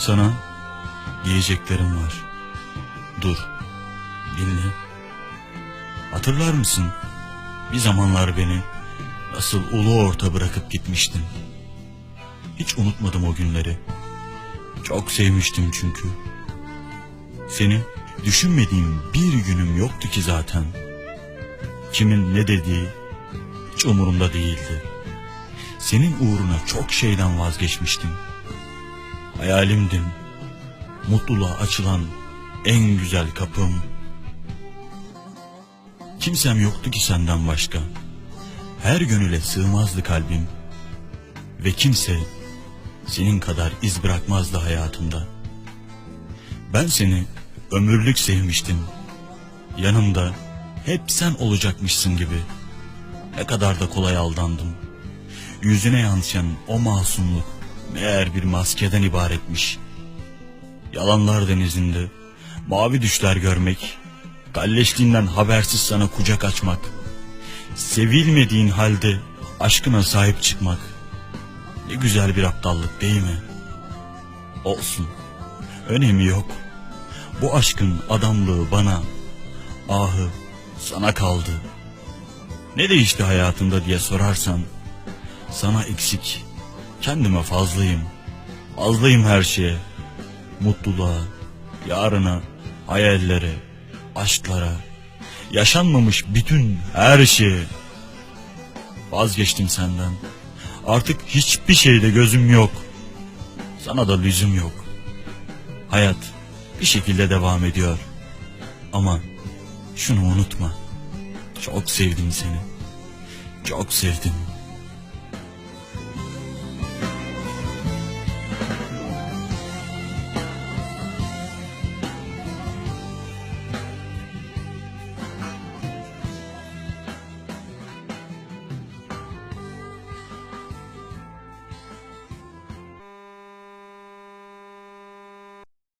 Sana diyeceklerim var. Dur, dinle. Hatırlar mısın? Bir zamanlar beni nasıl ulu orta bırakıp gitmiştin. Hiç unutmadım o günleri. Çok sevmiştim çünkü. Seni düşünmediğim bir günüm yoktu ki zaten. Kimin ne dediği hiç umurumda değildi. Senin uğruna çok şeyden vazgeçmiştim. Hayalimdim. Mutluluğa açılan en güzel kapım. Kimsem yoktu ki senden başka. Her gönüle sığmazdı kalbim. Ve kimse senin kadar iz bırakmazdı hayatımda. Ben seni ömürlük sevmiştim. Yanımda hep sen olacakmışsın gibi. Ne kadar da kolay aldandım. Yüzüne yansıyan o masumluk meğer bir maskeden ibaretmiş. Yalanlar denizinde mavi düşler görmek, kalleşliğinden habersiz sana kucak açmak, sevilmediğin halde aşkına sahip çıkmak. Ne güzel bir aptallık değil mi? Olsun. Önemi yok. Bu aşkın adamlığı bana, ahı sana kaldı. Ne değişti hayatında diye sorarsan, sana eksik, kendime fazlayım. Fazlayım her şeye. Mutluluğa, yarına, hayallere, aşklara, yaşanmamış bütün her şeye. Vazgeçtim senden. Artık hiçbir şeyde gözüm yok. Sana da lüzum yok. Hayat bir şekilde devam ediyor. Ama şunu unutma. Çok sevdim seni. Çok sevdim.